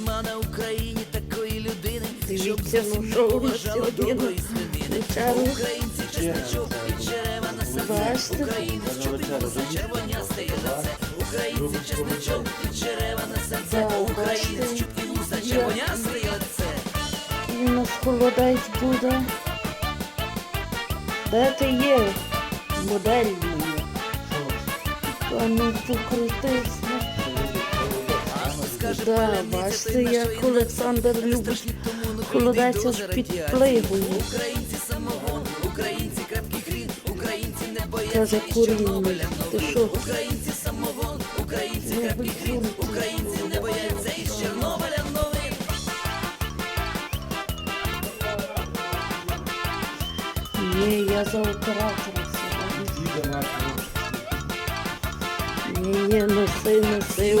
нема на Україні такої людини, щоб нас поважала доброї свинини. Українці чесничок і черева на серце, українець чубінуса червонясте є лице, українці чесничок і черева на серце, українець Я- червонясте є лице. І у нас холодець буде. Де ти є? Модель моя. А ну покрутись. Да, бачите, як Олександр любить ну, холодець прийде аж до під радіації. плигою. Українці самогон, українці крепкий хрін, українці не бояться. Чорнобиля Ти новин. що? Українці самогон, українці Ну, крепкий хрін, українці не бояться із Чорнобиля новин. Ні, я за оператора сьогодні. Ні, ні, носи, носи.